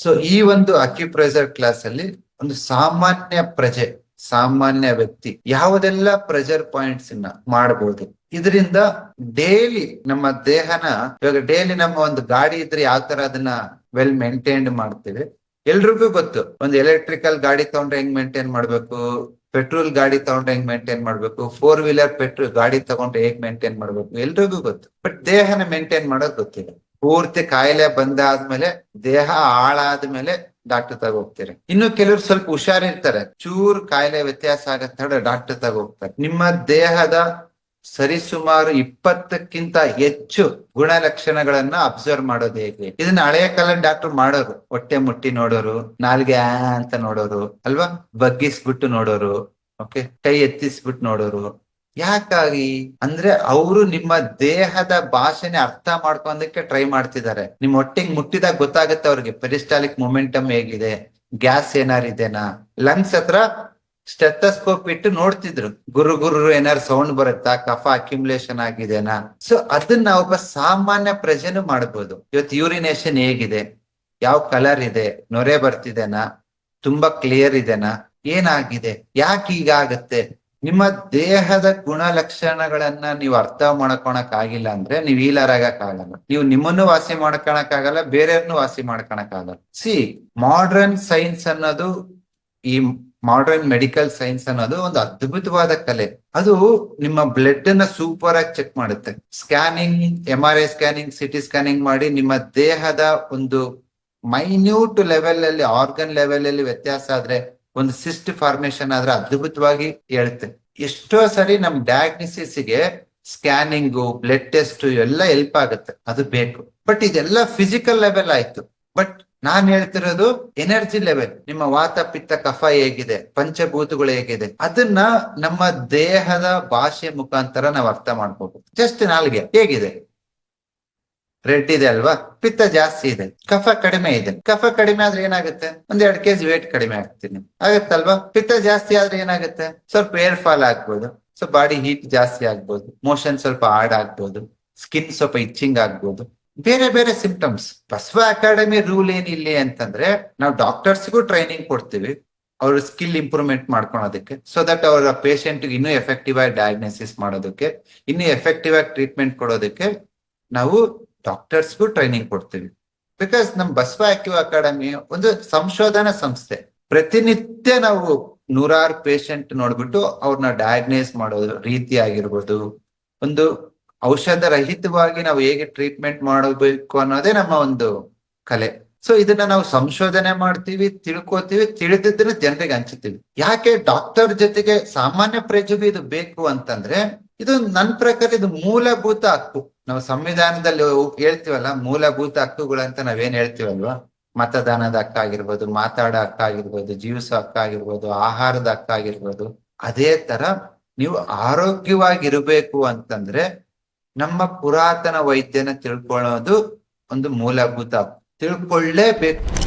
So ಈ ಒಂದು ಅಕ್ಯುಪ್ರೈಸರ್ class ಅಲ್ಲಿ ಒಂದು ಸಾಮಾನ್ಯ ಪ್ರಜೆ, ಸಾಮಾನ್ಯ ವ್ಯಕ್ತಿ ಯಾವುದೆಲ್ಲ ಪ್ರೆಷರ್ ಪಾಯಿಂಟ್ಸ್ನ ಮಾಡಬಹುದು ಇದರಿಂದ ಡೈಲಿ ನಮ್ಮ ದೇಹನ, ಇವಾಗ ಡೈಲಿ ನಮ್ಮ ಒಂದು ಗಾಡಿ ಇದ್ರೆ ಯಾವ ತರ ಅದನ್ನ ವೆಲ್ ಮೇಂಟೈನ್ಡ್ ಮಾಡ್ತೀವಿ? ಎಲ್ರಿಗೂ ಗೊತ್ತು, ಒಂದು ಎಲೆಕ್ಟ್ರಿಕಲ್ ಗಾಡಿ ತಗೊಂಡ್ರೆ ಹೆಂಗ್ ಮೇಂಟೈನ್ ಮಾಡ್ಬೇಕು? ಪೆಟ್ರೋಲ್ ಗಾಡಿ ತಗೊಂಡ್ರೆ ಹೆಂಗ್ ಮೇಂಟೈನ್ ಮಾಡ್ಬೇಕು? ಫೋರ್ ವೀಲರ್ ಪೆಟ್ರೋಲ್ ಗಾಡಿ ತಗೊಂಡ್ರೆ ಹೇಗ್ ಮೇಂಟೈನ್ ಮಾಡ್ಬೇಕು? ಎಲ್ರಿಗೂ ಗೊತ್ತು ಬಟ್ ದೇಹನ ಮೇಂಟೈನ್ ಮಾಡೋದ್ ಗೊತ್ತಿಲ್ಲ. ಪೂರ್ತಿ ಕಾಯಿಲೆ ಬಂದಾದ್ಮೇಲೆ, ದೇಹ ಹಾಳಾದ್ಮೇಲೆ ಡಾಕ್ಟರ್ ತಗ ಹೋಗ್ತೀರಿ. ಇನ್ನು ಕೆಲವರು ಸ್ವಲ್ಪ ಹುಷಾರಿರ್ತಾರೆ. ಚೂರ್ ಕಾಯಿಲೆ ವ್ಯತ್ಯಾಸ ಆಗತ್ತ ಡಾಕ್ಟರ್ ತಗ ಹೋಗ್ತಾರೆ. ನಿಮ್ಮ ದೇಹದ ಸರಿಸುಮಾರು ಇಪ್ಪತ್ತಕ್ಕಿಂತ ಹೆಚ್ಚು ಗುಣಲಕ್ಷಣಗಳನ್ನ ಅಬ್ಸರ್ವ್ ಮಾಡೋದು ಹೇಗೆ? ಇದನ್ನ ಹಳೆಯ ಕಾಲದ ಡಾಕ್ಟರ್ ಮಾಡೋರು. ಹೊಟ್ಟೆ ಮುಟ್ಟಿ ನೋಡೋರು, ನಾಲ್ಗೆ ಅಂತ ನೋಡೋರು, ಅಲ್ವಾ? ಬಗ್ಗಿಸ್ಬಿಟ್ಟು ನೋಡೋರು, ಓಕೆ? ಕೈ ಎತ್ತಿಸ್ಬಿಟ್ಟು ನೋಡೋರು. ಯಾಕಾಗಿ? ಅಂದ್ರೆ ಅವರು ನಿಮ್ಮ ದೇಹದ ಭಾಷೆನೆ ಅರ್ಥ ಮಾಡ್ಕೊಂಡಕ್ಕೆ ಟ್ರೈ ಮಾಡ್ತಿದ್ದಾರೆ. ನಿಮ್ ಹೊಟ್ಟೆಗೆ ಮುಟ್ಟಿದಾಗ ಗೊತ್ತಾಗುತ್ತೆ ಅವ್ರಿಗೆ ಪೆರಿಸ್ಟಾಲಿಕ್ ಮೊಮೆಂಟಮ್ ಹೇಗಿದೆ ಗ್ಯಾಸ್ ಏನಾರಿದೆನಾ ಲಂಗ್ಸ್ ಹತ್ರ ಸ್ಟೆಥಸ್ಕೋಪ್ ಇಟ್ಟು ನೋಡ್ತಿದ್ರು, ಗುರು ಗುರು ಏನಾರು ಸೌಂಡ್ ಬರುತ್ತಾ ಕಫ ಅಕ್ಯುಮುಲೇಷನ್ ಆಗಿದೆನಾ? ಸೊ ಅದನ್ನ ಒಬ್ಬ ಸಾಮಾನ್ಯ ಪ್ರಜೆನು ಮಾಡ್ಬೋದು. ಇವತ್ತು ಯೂರಿನೇಷನ್ ಹೇಗಿದೆ, ಯಾವ ಕಲರ್ ಇದೆ, ನೊರೆ ಬರ್ತಿದೆನಾ, ತುಂಬಾ ಕ್ಲಿಯರ್ ಇದೆನಾ, ಏನಾಗಿದೆ, ಯಾಕೆ ಹೀಗಾಗತ್ತೆ? ನಿಮ್ಮ ದೇಹದ ಗುಣಲಕ್ಷಣಗಳನ್ನ ನೀವು ಅರ್ಥ ಮಾಡ್ಕೊಳಕ್ ಆಗಿಲ್ಲ ಅಂದ್ರೆ ನೀವು ಹೀಲರ್ ಆಗಕ್ ಆಗಲ್ಲ ನೀವು ನಿಮ್ಮನ್ನು ವಾಸಿ ಮಾಡ್ಕೊಳಕ್ ಆಗಲ್ಲ ಬೇರೆಯವ್ರನ್ನು ವಾಸಿ ಮಾಡ್ಕೊಳಕ್ ಆಗಲ್ಲ ಸಿ ಮಾಡ್ರನ್ ಸೈನ್ಸ್ ಅನ್ನೋದು, ಈ ಮಾಡರ್ನ್ ಮೆಡಿಕಲ್ ಸೈನ್ಸ್ ಅನ್ನೋದು ಒಂದು ಅದ್ಭುತವಾದ ಕಲೆ. ಅದು ನಿಮ್ಮ ಬ್ಲಡ್ ಅನ್ನ ಸೂಪರ್ ಆಗಿ ಚೆಕ್ ಮಾಡುತ್ತೆ. Scanning M R I scanning CT scanning ಮಾಡಿ ನಿಮ್ಮ ದೇಹದ ಒಂದು ಮೈನ್ಯೂಟ್ ಲೆವೆಲ್ ಅಲ್ಲಿ ಆರ್ಗನ್ ಲೆವೆಲ್ ಅಲ್ಲಿ ವ್ಯತ್ಯಾಸ ಆದ್ರೆ ಒಂದು ಸಿಸ್ಟ್ ಫಾರ್ಮೇಶನ್ ಆದ್ರೆ ಅದ್ಭುತವಾಗಿ ಹೇಳುತ್ತೆ ಎಷ್ಟೋ ಸರಿ ನಮ್ ಡಯಾಗ್ನಿಸಿಸ್ಗೆ ಸ್ಕ್ಯಾನಿಂಗು ಬ್ಲಡ್ ಟೆಸ್ಟ್ ಎಲ್ಲ ಹೆಲ್ಪ್ ಆಗುತ್ತೆ. ಅದು ಬೇಕು. ಬಟ್ ಇದೆಲ್ಲ ಫಿಸಿಕಲ್ ಲೆವೆಲ್ ಆಯ್ತು. ಬಟ್ ನಾನ್ ಹೇಳ್ತಿರೋದು ಎನರ್ಜಿ ಲೆವೆಲ್ ನಿಮ್ಮ ವಾತ, ಪಿತ್ತ, ಕಫ ಹೇಗಿದೆ? ಪಂಚಭೂತಗಳು ಹೇಗಿದೆ? ಅದನ್ನ ನಮ್ಮ ದೇಹದ ಭಾಷೆ ಮುಖಾಂತರ ನಾವು ಅರ್ಥ ಮಾಡ್ಕೋಬೇಕು ಜಸ್ಟ್ ನಾಲ್ಗೆ. ಹೇಗಿದೆ? ರೆಡ್ ಇದೆ ಅಲ್ವಾ? ಪಿತ್ತ ಜಾಸ್ತಿ ಇದೆ. ಕಫ ಕಡಿಮೆ ಇದೆ. ಕಫ ಕಡಿಮೆ ಆದ್ರೆ ಏನಾಗುತ್ತೆ? ಒಂದ್ ಎರಡ್ ಕೆಜಿ ವೇಟ್ ಕಡಿಮೆ ಆಗ್ತೀನಿ ಆಗತ್ತಲ್ವಾ? ಪಿತ್ತ ಜಾಸ್ತಿ ಆದ್ರೆ ಏನಾಗುತ್ತೆ? ಸ್ವಲ್ಪ ಏರ್ ಫಾಲ್ ಆಗ್ಬೋದು. ಸೊ ಬಾಡಿ ಹೀಟ್ ಜಾಸ್ತಿ ಆಗ್ಬೋದು. ಮೋಷನ್ ಸ್ವಲ್ಪ ಹಾರ್ಡ್ ಆಗ್ಬೋದು. ಸ್ಕಿನ್ ಸ್ವಲ್ಪ ಇಚ್ಚಿಂಗ್ ಆಗ್ಬೋದು. ಬೇರೆ ಬೇರೆ ಸಿಂಪ್ಟಮ್ಸ್ ಬಸವ ಅಕಾಡೆಮಿ ರೂಲ್ ಏನಿಲ್ಲ ಅಂತಂದ್ರೆ, ನಾವು ಡಾಕ್ಟರ್ಸ್ಗೂ ಟ್ರೈನಿಂಗ್ ಕೊಡ್ತೀವಿ. ಅವ್ರ ಸ್ಕಿಲ್ ಇಂಪ್ರೂವ್ಮೆಂಟ್ ಮಾಡ್ಕೊಳೋದಕ್ಕೆ. ಸೊ ದಟ್ ಅವರ ಪೇಷಂಟ್ ಇನ್ನೂ ಎಫೆಕ್ಟಿವ್ ಆಗಿ ಡಯಾಗ್ನೋಸಿಸ್ ಮಾಡೋದಕ್ಕೆ, ಇನ್ನೂ ಎಫೆಕ್ಟಿವ್ ಆಗಿ ಟ್ರೀಟ್ಮೆಂಟ್ ಕೊಡೋದಕ್ಕೆ ನಾವು ಡಾಕ್ಟರ್ಸ್ಗೂ ಟ್ರೈನಿಂಗ್ ಕೊಡ್ತೀವಿ. ಬಿಕಾಸ್ ನಮ್ ಬಸವ ಆಕ್ಟಿವ್ ಅಕಾಡೆಮಿ ಒಂದು ಸಂಶೋಧನಾ ಸಂಸ್ಥೆ. ಪ್ರತಿನಿತ್ಯ ನಾವು ನೂರಾರು ಪೇಷಂಟ್ ನೋಡ್ಬಿಟ್ಟು ಅವ್ರನ್ನ ಡಯಾಗ್ನೈಸ್ ಮಾಡೋದು ರೀತಿ ಆಗಿರ್ಬೋದು ಒಂದು ಔಷಧ ರಹಿತವಾಗಿ ನಾವು ಹೇಗೆ ಟ್ರೀಟ್ಮೆಂಟ್ ಮಾಡಬೇಕು ಅನ್ನೋದೇ ನಮ್ಮ ಒಂದು ಕಲೆ. ಸೊ ಇದನ್ನ ನಾವು ಸಂಶೋಧನೆ ಮಾಡ್ತೀವಿ, ತಿಳ್ಕೊತೀವಿ, ತಿಳಿದಿದ್ದನ್ನ ಜನರಿಗೆ ಹಂಚುತ್ತೀವಿ ಯಾಕೆ ಡಾಕ್ಟರ್ ಜೊತೆಗೆ ಸಾಮಾನ್ಯ ಪ್ರಜೆಗೂ ಇದು ಬೇಕು ಅಂತಂದ್ರೆ ಇದು ನನ್ನ ಪ್ರಕಾರ ಇದು ಮೂಲಭೂತ ಹಕ್ಕು. ನಾವು ಸಂವಿಧಾನದಲ್ಲಿ ಹೇಳ್ತೀವಲ್ಲ, ಮೂಲಭೂತ ಹಕ್ಕುಗಳಂತ ನಾವೇನ್ ಹೇಳ್ತೀವಲ್ವಾ? ಮತದಾನದ ಹಕ್ಕ ಆಗಿರ್ಬೋದು ಮಾತಾಡೋ ಹಕ್ಕ ಆಗಿರ್ಬೋದು ಜೀವಿಸೋ ಆಹಾರದ ಹಕ್ಕ ಆಗಿರ್ಬೋದು ಅದೇ ತರ ನೀವು ಆರೋಗ್ಯವಾಗಿರ್ಬೇಕು ಅಂತಂದ್ರೆ ನಮ್ಮ ಪುರಾತನ ವೈದ್ಯನ ತಿಳ್ಕೊಳ್ಳೋದು ಒಂದು ಮೂಲಭೂತ ತಿಳ್ಕೊಳ್ಳೇಬೇಕು.